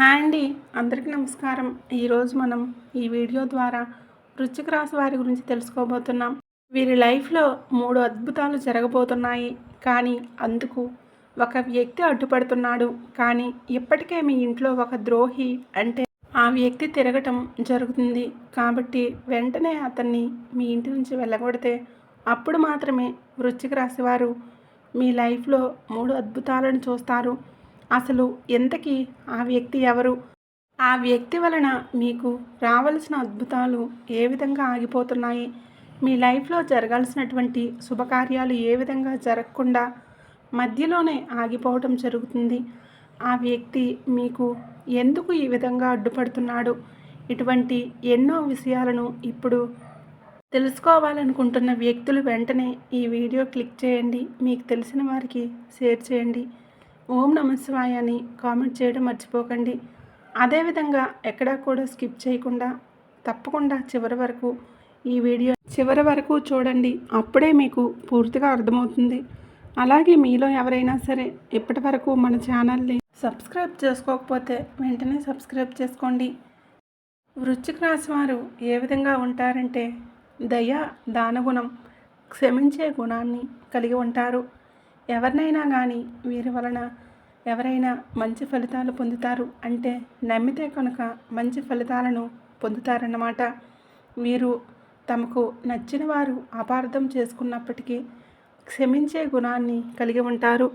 Hi అండి. అందరికీ నమస్కారం. ఈరోజు మనం ఈ వీడియో ద్వారా వృశ్చిక రాశి వారి గురించి తెలుసుకోబోతున్నాం. వీరి లైఫ్లో మూడు అద్భుతాలు జరగబోతున్నాయి. కానీ అందుకు ఒక వ్యక్తి అడ్డుపడుతున్నాడు. కానీ ఇప్పటికే మీ ఇంట్లో ఒక ద్రోహి అంటే ఆ వ్యక్తి తిరగటం జరుగుతుంది. కాబట్టి వెంటనే అతన్ని మీ ఇంటి నుంచి వెళ్ళగొడితే అప్పుడు మాత్రమే వృశ్చిక రాశి వారు మీ లైఫ్లో మూడు అద్భుతాలను చూస్తారు. అసలు ఎంతకీ ఆ వ్యక్తి ఎవరు? ఆ వ్యక్తి వలన మీకు రావలసిన అద్భుతాలు ఏ విధంగా ఆగిపోతున్నాయి? మీ లైఫ్లో జరగాల్సినటువంటి శుభకార్యాలు ఏ విధంగా జరగకుండా మధ్యలోనే ఆగిపోవటం జరుగుతుంది. ఆ వ్యక్తి మీకు ఎందుకు ఈ విధంగా అడ్డుపడుతున్నాడు? ఇటువంటి ఎన్నో విషయాలను ఇప్పుడు తెలుసుకోవాలనుకుంటున్న వ్యక్తులు వెంటనే ఈ వీడియో క్లిక్ చేయండి. మీకు తెలిసిన వారికి షేర్ చేయండి. ఓం నమ అని కామెంట్ చేయడం మర్చిపోకండి. అదేవిధంగా ఎక్కడా కూడా స్కిప్ చేయకుండా తప్పకుండా చివరి వరకు ఈ వీడియో చివరి వరకు చూడండి. అప్పుడే మీకు పూర్తిగా అర్థమవుతుంది. అలాగే మీలో ఎవరైనా సరే ఇప్పటి వరకు మన ఛానల్ని సబ్స్క్రైబ్ చేసుకోకపోతే వెంటనే సబ్స్క్రైబ్ చేసుకోండి. వృశ్చిక రాశి వారు ఏ విధంగా ఉంటారంటే దయ దానగుణం క్షమించే గుణాన్ని కలిగి ఉంటారు. ఎవరినైనా కానీ వీరి వలన ఎవరైనా మంచి ఫలితాలు పొందుతారు అంటే నమ్మితే కనుక మంచి ఫలితాలను పొందుతారన్నమాట. వీరు తమకు నచ్చిన వారు అపార్థం చేసుకున్నప్పటికీ క్షమించే గుణాన్ని కలిగి ఉంటారు.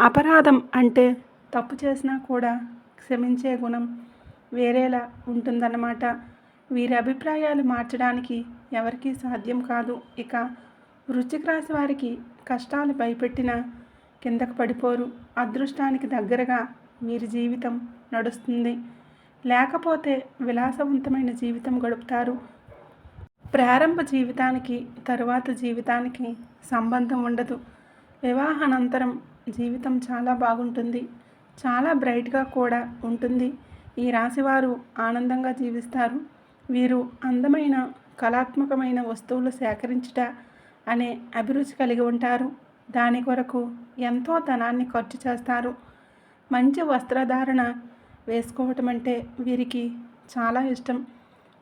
అపరాధం అంటే తప్పు చేసినా కూడా క్షమించే గుణం వేరేలా ఉంటుందన్నమాట. వీరి అభిప్రాయాలు మార్చడానికి ఎవరికీ సాధ్యం కాదు. ఇక వృశ్చిక రాశి వారికి కష్టాలు భయపెట్టిన కిందకు పడిపోరు. అదృష్టానికి దగ్గరగా వీరి జీవితం నడుస్తుంది. లేకపోతే విలాసవంతమైన జీవితం గడుపుతారు. ప్రారంభ జీవితానికి తరువాత జీవితానికి సంబంధం ఉండదు. వివాహానంతరం జీవితం చాలా బాగుంటుంది. చాలా బ్రైట్గా కూడా ఉంటుంది. ఈ రాశివారు ఆనందంగా జీవిస్తారు. వీరు అందమైన కళాత్మకమైన వస్తువులు సేకరించుట అనే అభిరుచి కలిగి ఉంటారు. దాని కొరకు ఎంతో ధనాన్ని ఖర్చు చేస్తారు. మంచి వస్త్రధారణ వేసుకోవటం అంటే వీరికి చాలా ఇష్టం.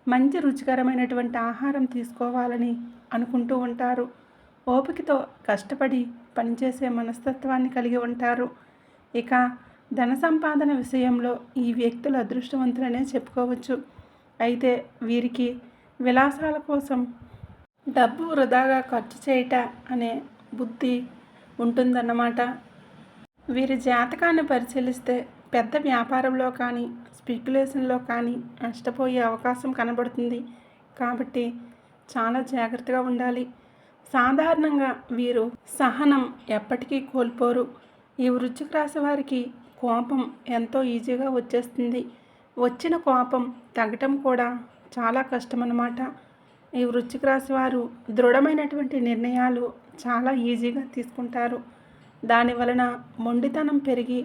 మంచి రుచికరమైనటువంటి ఆహారం తీసుకోవాలని అనుకుంటూ ఉంటారు. ఓపికతో కష్టపడి పనిచేసే మనస్తత్వాన్ని కలిగి ఉంటారు. ఇక ధన సంపాదన విషయంలో ఈ వ్యక్తులు అదృష్టవంతులనే చెప్పుకోవచ్చు. అయితే వీరికి విలాసాల కోసం డబ్బు వృధాగా ఖర్చు చేయట అనే బుద్ధి ఉంటుందన్నమాట. వీరి జాతకాన్ని పరిశీలిస్తే పెద్ద వ్యాపారంలో కానీ స్పెక్యులేషన్లో కానీ నష్టపోయే అవకాశం కనబడుతుంది. కాబట్టి చాలా జాగ్రత్తగా ఉండాలి. సాధారణంగా వీరు సహనం ఎప్పటికీ కోల్పోరు. ఈ వృచ్చిక రాశి వారికి కోపం ఎంతో ఈజీగా వచ్చేస్తుంది. వచ్చిన కోపం తగ్గటం కూడా చాలా కష్టమన్నమాట. ఈ వృశ్చిక రాశి వారు దృఢమైనటువంటి నిర్ణయాలు చాలా ఈజీగా తీసుకుంటారు. దాని వలన మొండితనం పెరిగి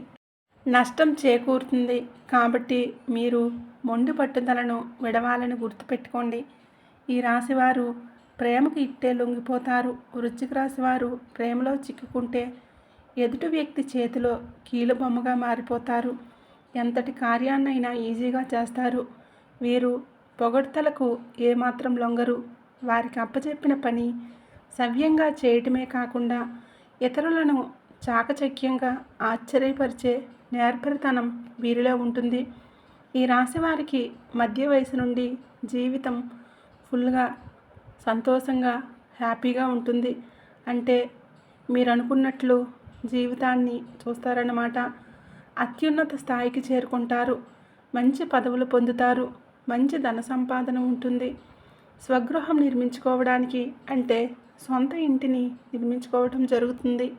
నష్టం చేకూరుతుంది. కాబట్టి మీరు మొండి పట్టుదలను విడవాలని గుర్తుపెట్టుకోండి. ఈ రాశివారు ప్రేమకు ఇట్టే లొంగిపోతారు. వృశ్చిక రాశివారు ప్రేమలో చిక్కుకుంటే ఎదుటి వ్యక్తి చేతిలో కీలుబొమ్మగా మారిపోతారు. ఎంతటి కార్యాన్నైనా ఈజీగా చేస్తారు. వీరు పొగడ్తలకు ఏమాత్రం లొంగరు. వారికి అప్పచెప్పిన పని సవ్యంగా చేయటమే కాకుండా ఇతరులను చాకచక్యంగా ఆశ్చర్యపరిచే నేర్పరితనం వీరిలో ఉంటుంది. ఈ రాశి వారికి మధ్య వయసు నుండి జీవితం ఫుల్గా సంతోషంగా హ్యాపీగా ఉంటుంది. అంటే మీరు అనుకున్నట్లు జీవితాన్ని చూస్తారన్నమాట. అత్యున్నత స్థాయికి చేరుకుంటారు. మంచి పదవులు పొందుతారు. మంచి ధన సంపాదన ఉంటుంది. స్వగృహం నిర్మించుకోవడానికి అంటే సొంత ఇంటిని నిర్మించుకోవటం జరుగుతుంది.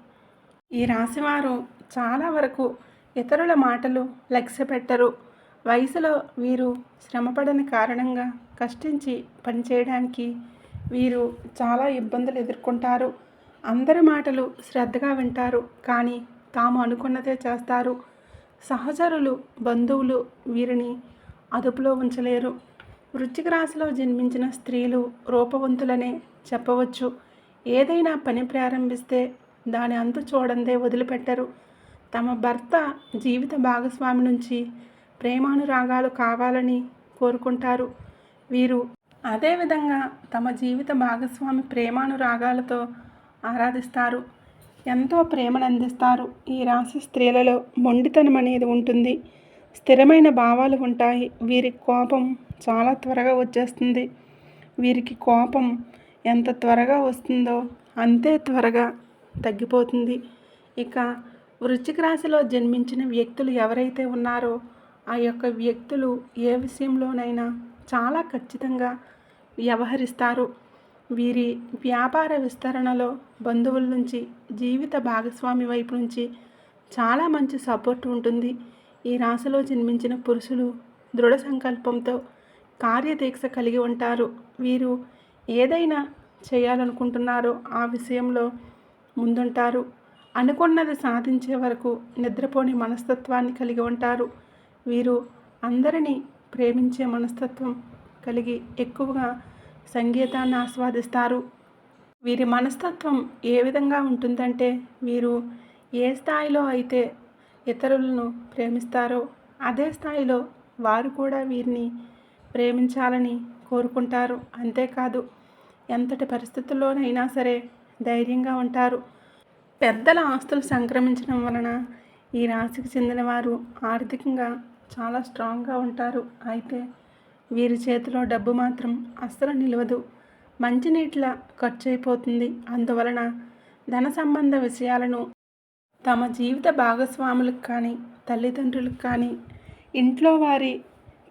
ఈ రాశివారు చాలా వరకు ఇతరుల మాటలు లక్ష్య పెట్టరు. వయసులో వీరు శ్రమపడని కారణంగా కష్టించి పనిచేయడానికి వీరు చాలా ఇబ్బందులు ఎదుర్కొంటారు. అందరి మాటలు శ్రద్ధగా వింటారు. కానీ తాము అనుకున్నదే చేస్తారు. సహచరులు బంధువులు వీరిని అదుపులో ఉంచలేరు. వృశ్చిక రాశిలో జన్మించిన స్త్రీలు రూపవంతులనే చెప్పవచ్చు. ఏదైనా పని ప్రారంభిస్తే దాని అంతు చూడందే వదిలిపెట్టరు. తమ భర్త జీవిత భాగస్వామి నుంచి ప్రేమానురాగాలు కావాలని కోరుకుంటారు. వీరు అదేవిధంగా తమ జీవిత భాగస్వామి ప్రేమానురాగాలతో ఆరాధిస్తారు. ఎంతో ప్రేమను అందిస్తారు ఈ రాశి స్త్రీలలో మొండితనం అనేది ఉంటుంది. స్థిరమైన భావాలు ఉంటాయి. వీరి కోపం చాలా త్వరగా వచ్చేస్తుంది. వీరికి కోపం ఎంత త్వరగా వస్తుందో అంతే త్వరగా తగ్గిపోతుంది. ఇక వృశ్చిక రాశిలో జన్మించిన వ్యక్తులు ఎవరైతే ఉన్నారో ఆ యొక్క వ్యక్తులు ఏ విషయంలోనైనా చాలా ఖచ్చితంగా వ్యవహరిస్తారు. వీరి వ్యాపార విస్తరణలో బంధువుల నుంచి జీవిత భాగస్వామి వైపు నుంచి చాలా మంచి సపోర్ట్ ఉంటుంది. ఈ రాశిలో జన్మించిన పురుషులు దృఢ సంకల్పంతో కార్యదీక్ష కలిగి ఉంటారు. వీరు ఏదైనా చేయాలనుకుంటున్నారో ఆ విషయంలో ముందుంటారు. అనుకున్నది సాధించే వరకు నిద్రపోని మనస్తత్వాన్ని కలిగి ఉంటారు. వీరు అందరినీ ప్రేమించే మనస్తత్వం కలిగి ఎక్కువగా సంగీతాన్ని ఆస్వాదిస్తారు. వీరి మనస్తత్వం ఏ విధంగా ఉంటుందంటే వీరు ఏ స్థాయిలో అయితే ఇతరులను ప్రేమిస్తారో అదే స్థాయిలో వారు కూడా వీరిని ప్రేమించాలని కోరుకుంటారు. అంతేకాదు ఎంతటి పరిస్థితుల్లోనైనా సరే ధైర్యంగా ఉంటారు. పెద్దల ఆస్తులు సంక్రమించడం వలన ఈ రాశికి చెందిన వారు ఆర్థికంగా చాలా స్ట్రాంగ్గా ఉంటారు. అయితే వీరి చేతిలో డబ్బు మాత్రం అస్సలు నిలవదు. మంచినీటిలా ఖర్చు అయిపోతుంది. అందువలన ధన సంబంధ విషయాలను తమ జీవిత భాగస్వాములకు కానీ తల్లిదండ్రులకు కానీ ఇంట్లో వారి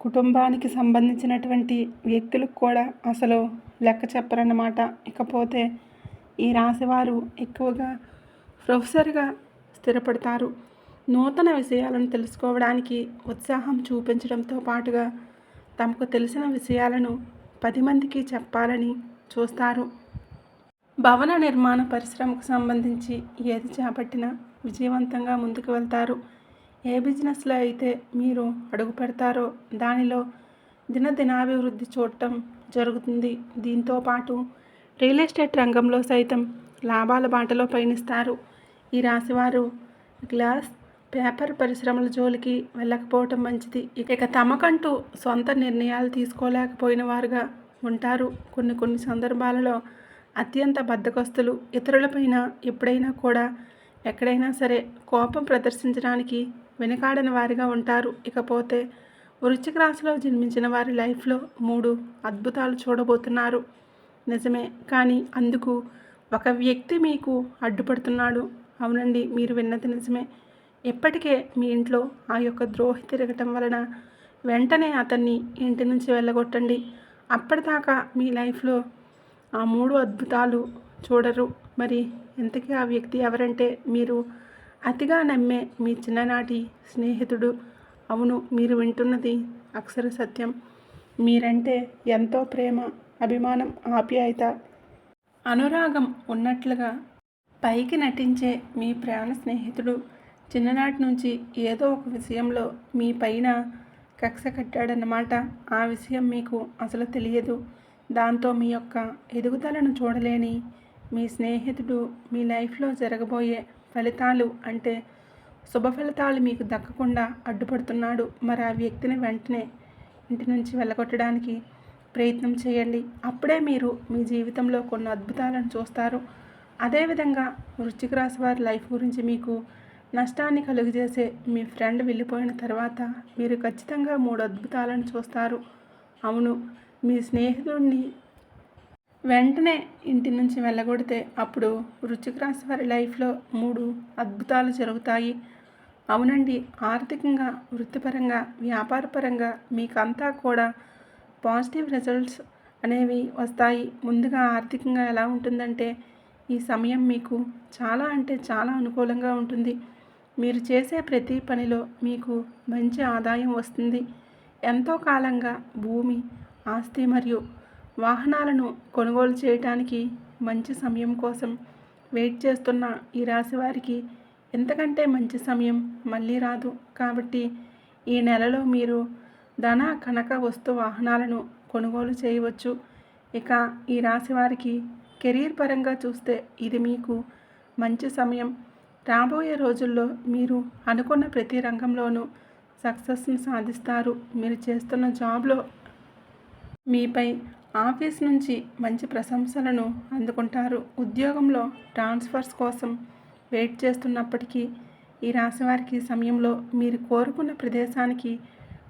కుటుంబానికి సంబంధించినటువంటి వ్యక్తులకు కూడా అసలు లెక్క చెప్పరన్నమాట. ఇకపోతే ఈ రాశివారు ఎక్కువగా ప్రొఫెసర్గా స్థిరపడతారు. నూతన విషయాలను తెలుసుకోవడానికి ఉత్సాహం చూపించడంతో పాటుగా తమకు తెలిసిన విషయాలను పది మందికి చెప్పాలని చూస్తారు. భవన నిర్మాణ పరిశ్రమకు సంబంధించి ఏది చేపట్టినా విజయవంతంగా ముందుకు వెళ్తారు. ఏ బిజినెస్లో అయితే మీరు అడుగు పెడతారో దానిలో దినదినాభివృద్ధి చూడటం జరుగుతుంది. దీంతో పాటు రియల్ ఎస్టేట్ రంగంలో సైతం లాభాల బాటలో పయనిస్తారు. ఈ రాశివారు గ్లాస్ పేపర్ పరిశ్రమల జోలికి వెళ్ళకపోవటం మంచిది. ఇక తమకంటూ సొంత నిర్ణయాలు తీసుకోలేకపోయిన వారుగా ఉంటారు. కొన్ని కొన్ని సందర్భాలలో అత్యంత బద్దకస్తులు ఇతరులపైన ఎప్పుడైనా కూడా ఎక్కడైనా సరే కోపం ప్రదర్శించడానికి వెనకాడని వారిగా ఉంటారు. ఇకపోతే వృశ్చిక రాశిలో జన్మించిన వారి లైఫ్లో మూడు అద్భుతాలు చూడబోతున్నారు. నిజమే కానీ అందుకు ఒక వ్యక్తి మీకు అడ్డుపడుతున్నాడు. అవునండి మీరు విన్నది నిజమే. ఇప్పటికే మీ ఇంట్లో ఆ యొక్క ద్రోహి తిరగటం వలన వెంటనే అతన్ని ఇంటి నుంచి వెళ్ళగొట్టండి. అప్పటిదాకా మీ లైఫ్లో ఆ మూడు అద్భుతాలు చూడరు. మరి ఇంతకీ ఆ వ్యక్తి ఎవరంటే మీరు? అతిగా నమ్మే మీ చిన్ననాటి స్నేహితుడు. అవును మీరు వింటున్నది అక్షర సత్యం. మీరంటే ఎంతో ప్రేమ అభిమానం ఆప్యాయత. అనురాగం ఉన్నట్లుగా పైకి నటించే మీ ప్రాణ స్నేహితుడు. చిన్ననాటి నుంచి ఏదో ఒక విషయంలో మీ పైన కక్ష కట్టాడన్నమాట. ఆ విషయం మీకు అసలు తెలియదు. దాంతో మీ యొక్క ఎదుగుదలను చూడలేని మీ స్నేహితుడు మీ లైఫ్లో జరగబోయే ఫలితాలు అంటే శుభ ఫలితాలు మీకు దక్కకుండా అడ్డుపడుతున్నాడు. మరి ఆ వ్యక్తిని వెంటనే ఇంటి నుంచి వెళ్ళగొట్టడానికి ప్రయత్నం చేయండి. అప్పుడే మీరు మీ జీవితంలో కొన్ని అద్భుతాలను చూస్తారు. అదేవిధంగా వృశ్చిక రాశి వారి లైఫ్ గురించి మీకు నష్టాన్ని కలుగజేసే మీ ఫ్రెండ్ వెళ్ళిపోయిన తర్వాత మీరు ఖచ్చితంగా మూడు అద్భుతాలను చూస్తారు. అవును మీ స్నేహితుడిని వెంటనే ఇంటి నుంచి వెళ్ళగొడితే అప్పుడు వృచ్చిక రాశి వారి లైఫ్లో మూడు అద్భుతాలు జరుగుతాయి. అవునండి ఆర్థికంగా వృత్తిపరంగా వ్యాపారపరంగా మీకంతా కూడా పాజిటివ్ రిజల్ట్స్ అనేవి వస్తాయి. ముందుగా ఆర్థికంగా ఎలా ఉంటుందంటే ఈ సమయం మీకు చాలా అంటే చాలా అనుకూలంగా ఉంటుంది. మీరు చేసే ప్రతి పనిలో మీకు మంచి ఆదాయం వస్తుంది. ఎంతో కాలంగా భూమి ఆస్తి మరియు వాహనాలను కొనుగోలు చేయడానికి మంచి సమయం కోసం వెయిట్ చేస్తున్న ఈ రాశి వారికి ఎంతకంటే మంచి సమయం మళ్ళీ రాదు. కాబట్టి ఈ నెలలో మీరు ధన కనక వస్తు వాహనాలను కొనుగోలు చేయవచ్చు. ఇక ఈ రాశి వారికి కెరీర్ పరంగా చూస్తే ఇది మీకు మంచి సమయం. రాబోయే రోజుల్లో మీరు అనుకున్న ప్రతి రంగంలోనూ సక్సెస్ను సాధిస్తారు. మీరు చేస్తున్న జాబ్లో మీపై ఆఫీస్ నుంచి మంచి ప్రశంసలను అందుకుంటారు. ఉద్యోగంలో ట్రాన్స్ఫర్స్ కోసం వెయిట్ చేస్తున్నప్పటికీ ఈ రాశి వారికి సమయంలో మీరు కోరుకున్న ప్రదేశానికి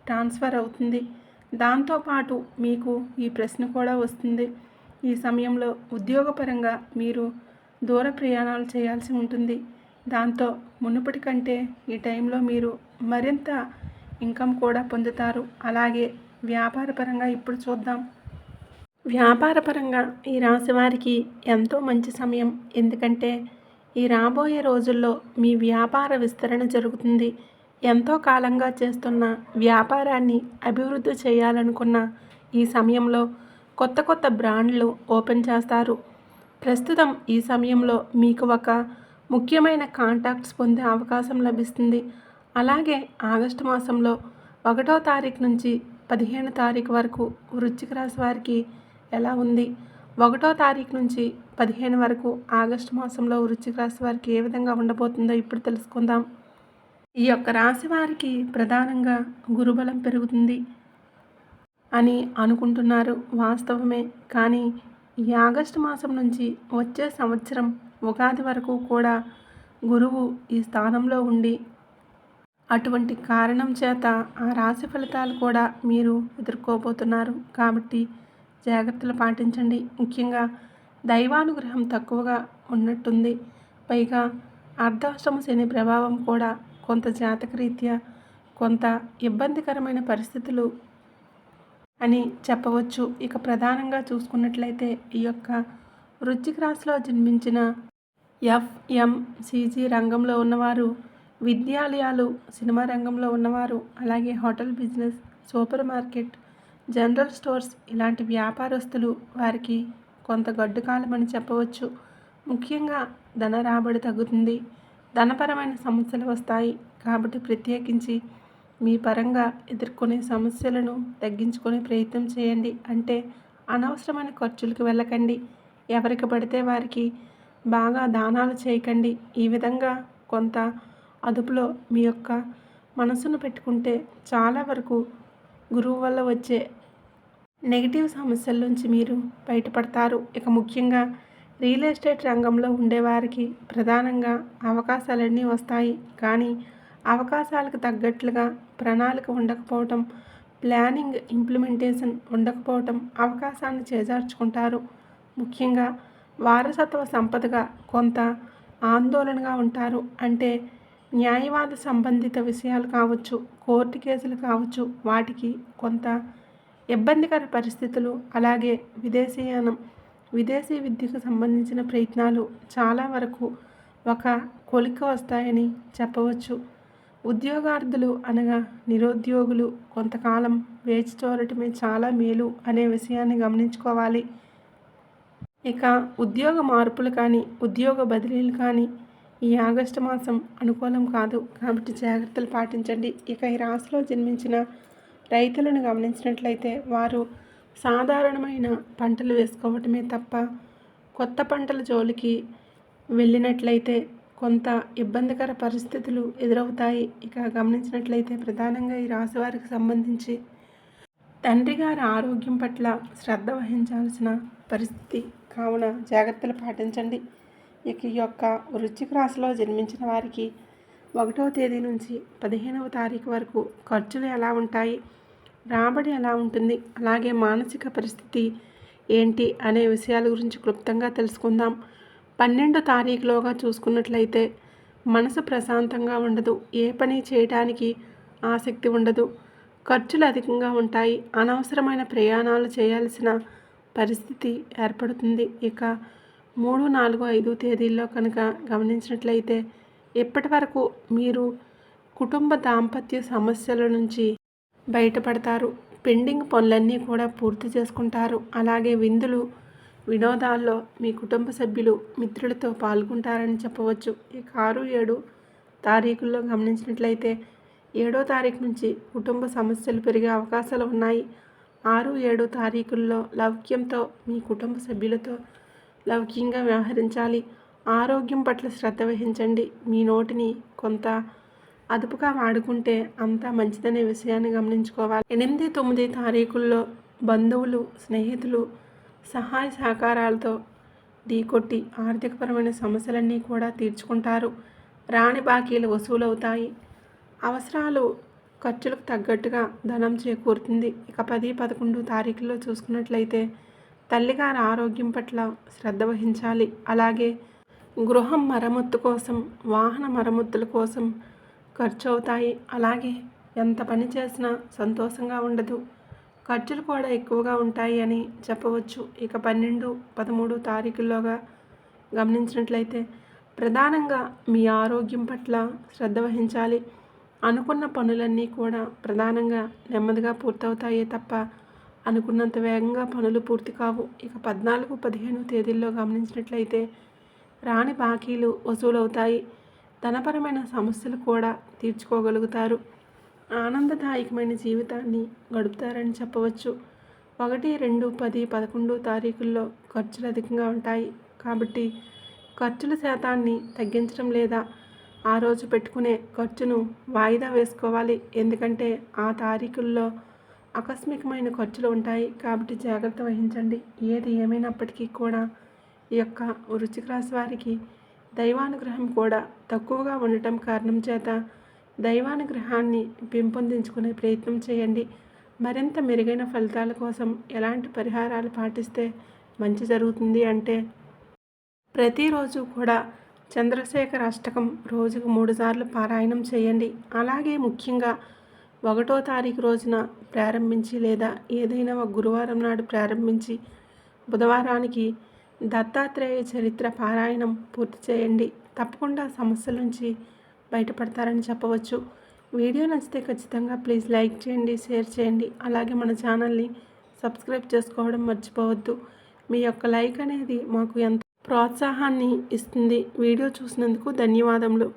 ట్రాన్స్ఫర్ అవుతుంది. దాంతోపాటు మీకు ఈ ప్రశ్న కూడా వస్తుంది. ఈ సమయంలో ఉద్యోగపరంగా మీరు దూర ప్రయాణాలు చేయాల్సి ఉంటుంది. దాంతో మునుపటి కంటే ఈ టైంలో మీరు మరింత ఇన్కమ్ కూడా పొందుతారు. అలాగే వ్యాపారపరంగా ఇప్పుడు చూద్దాం. వ్యాపారపరంగా ఈ రాశి వారికి ఎంతో మంచి సమయం. ఎందుకంటే ఈ రాబోయే రోజుల్లో మీ వ్యాపార విస్తరణ జరుగుతుంది. ఎంతో కాలంగా చేస్తున్న వ్యాపారాన్ని అభివృద్ధి చేయాలనుకున్న ఈ సమయంలో కొత్త కొత్త బ్రాండ్లు ఓపెన్ చేస్తారు. ప్రస్తుతం ఈ సమయంలో మీకు ఒక ముఖ్యమైన కాంటాక్ట్స్ పొందే అవకాశం లభిస్తుంది. అలాగే ఆగస్టు మాసంలో ఒకటో తారీఖు నుంచి పదిహేను తారీఖు వరకు వృశ్చిక రాశి వారికి ఎలా ఉంది? ఒకటో తారీఖు నుంచి పదిహేను వరకు ఆగస్టు మాసంలో వృశ్చిక రాశి వారికి ఏ విధంగా ఉండబోతుందో ఇప్పుడు తెలుసుకుందాం. ఈ యొక్క రాశి వారికి ప్రధానంగా గురుబలం పెరుగుతుంది అని అనుకుంటున్నారు వాస్తవమే. కానీ ఈ ఆగస్టు మాసం నుంచి వచ్చే సంవత్సరం ఉగాది వరకు కూడా గురువు ఈ స్థానంలో ఉండి అటువంటి కారణం చేత ఆ రాశి ఫలితాలు కూడా మీరు ఎదుర్కోబోతున్నారు. కాబట్టి జాగ్రత్తలు పాటించండి. ముఖ్యంగా దైవానుగ్రహం తక్కువగా ఉన్నట్టుంది. పైగా అర్ధాష్టమ శని ప్రభావం కూడా కొంత జాతకరీత్యా కొంత ఇబ్బందికరమైన పరిస్థితులు అని చెప్పవచ్చు. ఇక ప్రధానంగా చూసుకున్నట్లయితే ఈ యొక్క వృశ్చిక రాశిలో జన్మించిన ఎఫ్ఎంసీజీ రంగంలో ఉన్నవారు విద్యాలయాలు సినిమా రంగంలో ఉన్నవారు అలాగే hotel business super market general stores ఇలాంటి వ్యాపారస్తులు వారికి కొంత గడ్డు అని చెప్పవచ్చు. ముఖ్యంగా ధన రాబడి తగ్గుతుంది. ధనపరమైన సమస్యలు వస్తాయి. కాబట్టి ప్రత్యేకించి మీ పరంగా ఎదుర్కొనే సమస్యలను తగ్గించుకునే ప్రయత్నం చేయండి. అంటే అనవసరమైన ఖర్చులకు వెళ్ళకండి. ఎవరికి పడితే వారికి బాగా దానాలు చేయకండి. ఈ విధంగా కొంత అదుపులో మీ యొక్క మనసును పెట్టుకుంటే చాలా వరకు గురువు వల్ల వచ్చే నెగిటివ్ సమస్యల నుంచి మీరు బయటపడతారు. ఇక ముఖ్యంగా రియల్ ఎస్టేట్ రంగంలో ఉండేవారికి ప్రధానంగా అవకాశాలన్నీ వస్తాయి. కానీ అవకాశాలకు తగ్గట్లుగా ప్రణాళిక ఉండకపోవటం ప్లానింగ్ ఇంప్లిమెంటేషన్ ఉండకపోవటం అవకాశాన్ని చేజార్చుకుంటారు. ముఖ్యంగా వారసత్వ సంపదగా కొంత ఆందోళనగా ఉంటారు. అంటే న్యాయవాద సంబంధిత విషయాలు కావచ్చు కోర్టు కేసులు కావచ్చు వాటికి కొంత ఇబ్బందికర పరిస్థితులు అలాగే విదేశీయానం విదేశీ విద్యకు సంబంధించిన ప్రయత్నాలు చాలా వరకు ఒక కొలిక వస్తాయని చెప్పవచ్చు. ఉద్యోగార్థులు అనగా నిరుద్యోగులు కొంతకాలం వేచి చూడటమే చాలా మేలు అనే విషయాన్ని గమనించుకోవాలి. ఇక ఉద్యోగ మార్పులు కానీ ఉద్యోగ బదిలీలు కానీ ఈ ఆగస్టు మాసం అనుకూలం కాదు. కాబట్టి జాగ్రత్తలు పాటించండి. ఇక ఈ రాశిలో జన్మించిన రైతులను గమనించినట్లయితే వారు సాధారణమైన పంటలు వేసుకోవటమే తప్ప కొత్త పంటల జోలికి వెళ్ళినట్లయితే కొంత ఇబ్బందికర పరిస్థితులు ఎదురవుతాయి. ఇక గమనించినట్లయితే ప్రధానంగా ఈ రాశి వారికి సంబంధించి తండ్రి గారి ఆరోగ్యం పట్ల శ్రద్ధ వహించాల్సిన పరిస్థితి కావున జాగ్రత్తలు పాటించండి. ఇక ఈ యొక్క వృశ్చిక రాశిలో జన్మించిన వారికి ఒకటవ తేదీ నుంచి పదిహేనవ తారీఖు వరకు ఖర్చులు ఎలా ఉంటాయి? రాబడి ఎలా ఉంటుంది? అలాగే మానసిక పరిస్థితి ఏంటి? అనే విషయాల గురించి క్లుప్తంగా తెలుసుకుందాం. పన్నెండో తారీఖులోగా చూసుకున్నట్లయితే మనసు ప్రశాంతంగా ఉండదు. ఏ పని చేయడానికి ఆసక్తి ఉండదు. ఖర్చులు అధికంగా ఉంటాయి. అనవసరమైన ప్రయాణాలు చేయాల్సిన పరిస్థితి ఏర్పడుతుంది. ఇక మూడు నాలుగు ఐదు తేదీల్లో కనుక గమనించినట్లయితే ఇప్పటి వరకు మీరు కుటుంబ దాంపత్య సమస్యల నుంచి బయటపడతారు. పెండింగ్ పనులన్నీ కూడా పూర్తి చేసుకుంటారు. అలాగే విందులు వినోదాల్లో మీ కుటుంబ సభ్యులు మిత్రులతో పాల్గొంటారని చెప్పవచ్చు. ఈ ఆరు ఏడు తారీఖుల్లో గమనించినట్లయితే ఏడో తారీఖు నుంచి కుటుంబ సమస్యలు పెరిగే అవకాశాలు ఉన్నాయి. ఆరు ఏడు తారీఖుల్లో లౌక్యంతో మీ కుటుంబ సభ్యులతో లౌకికంగా వ్యవహరించాలి. ఆరోగ్యం పట్ల శ్రద్ధ వహించండి. మీ నోటిని కొంత అదుపుగా వాడుకుంటే అంతా మంచిదనే విషయాన్ని గమనించుకోవాలి. ఎనిమిది తొమ్మిది తారీఖుల్లో బంధువులు స్నేహితులు సహాయ సహకారాలతో ఢీకొట్టి ఆర్థికపరమైన సమస్యలన్నీ కూడా తీర్చుకుంటారు. రాణి బాకీలు వసూలవుతాయి. అవసరాలు ఖర్చులకు తగ్గట్టుగా ధనం చేకూరుతుంది. ఇక పది పదకొండు తారీఖుల్లో చూసుకున్నట్లయితే తల్లిగారి ఆరోగ్యం పట్ల శ్రద్ధ వహించాలి. అలాగే గృహం మరమ్మత్తు కోసం వాహన మరమ్మతుల కోసం ఖర్చు అవుతాయి అలాగే ఎంత పని చేసినా సంతోషంగా ఉండదు. ఖర్చులు కూడా ఎక్కువగా ఉంటాయి అని చెప్పవచ్చు. ఇక పన్నెండు పదమూడు తారీఖుల్లోగా గమనించినట్లయితే ప్రధానంగా మీ ఆరోగ్యం పట్ల శ్రద్ధ వహించాలి. అనుకున్న పనులన్నీ కూడా ప్రధానంగా నెమ్మదిగా పూర్తవుతాయే తప్ప అనుకున్నంత వేగంగా పనులు పూర్తి కావు. ఇక పద్నాలుగు పదిహేను తేదీల్లో గమనించినట్లయితే రాని బాకీలు వసూలవుతాయి. ధనపరమైన సమస్యలు కూడా తీర్చుకోగలుగుతారు. ఆనందదాయకమైన జీవితాన్ని గడుపుతారని చెప్పవచ్చు. ఒకటి రెండు పది పదకొండు తారీఖుల్లో ఖర్చులు అధికంగా ఉంటాయి. కాబట్టి ఖర్చుల శాతాన్ని తగ్గించడం లేదా ఆ రోజు పెట్టుకునే ఖర్చును వాయిదా వేసుకోవాలి. ఎందుకంటే ఆ తారీఖుల్లో ఆకస్మికమైన ఖర్చులు ఉంటాయి కాబట్టి జాగ్రత్త వహించండి. ఏది ఏమైనప్పటికీ కూడా ఈ యొక్క వృశ్చిక రాశి వారికి దైవానుగ్రహం కూడా తక్కువగా ఉండటం కారణం చేత దైవానుగ్రహాన్ని పెంపొందించుకునే ప్రయత్నం చేయండి. మరింత మెరుగైన ఫలితాల కోసం ఎలాంటి పరిహారాలు పాటిస్తే మంచి జరుగుతుంది అంటే ప్రతిరోజు కూడా చంద్రశేఖర అష్టకం రోజుకు మూడుసార్లు పారాయణం చేయండి. అలాగే ముఖ్యంగా ఒకటో తారీఖు రోజున ప్రారంభించి లేదా ఏదైనా ఒక గురువారం నాడు ప్రారంభించి బుధవారానికి దత్తాత్రేయ చరిత్ర పారాయణం పూర్తి చేయండి. తప్పకుండా సమస్యల నుంచి బయటపడతారని చెప్పవచ్చు. వీడియో నచ్చితే ఖచ్చితంగా ప్లీజ్ లైక్ చేయండి షేర్ చేయండి. అలాగే మన ఛానల్ని సబ్స్క్రైబ్ చేసుకోవడం మర్చిపోవద్దు. మీ యొక్క లైక్ అనేది మాకు ఎంత ప్రోత్సాహాన్ని ఇస్తుంది. వీడియో చూసినందుకు ధన్యవాదములు.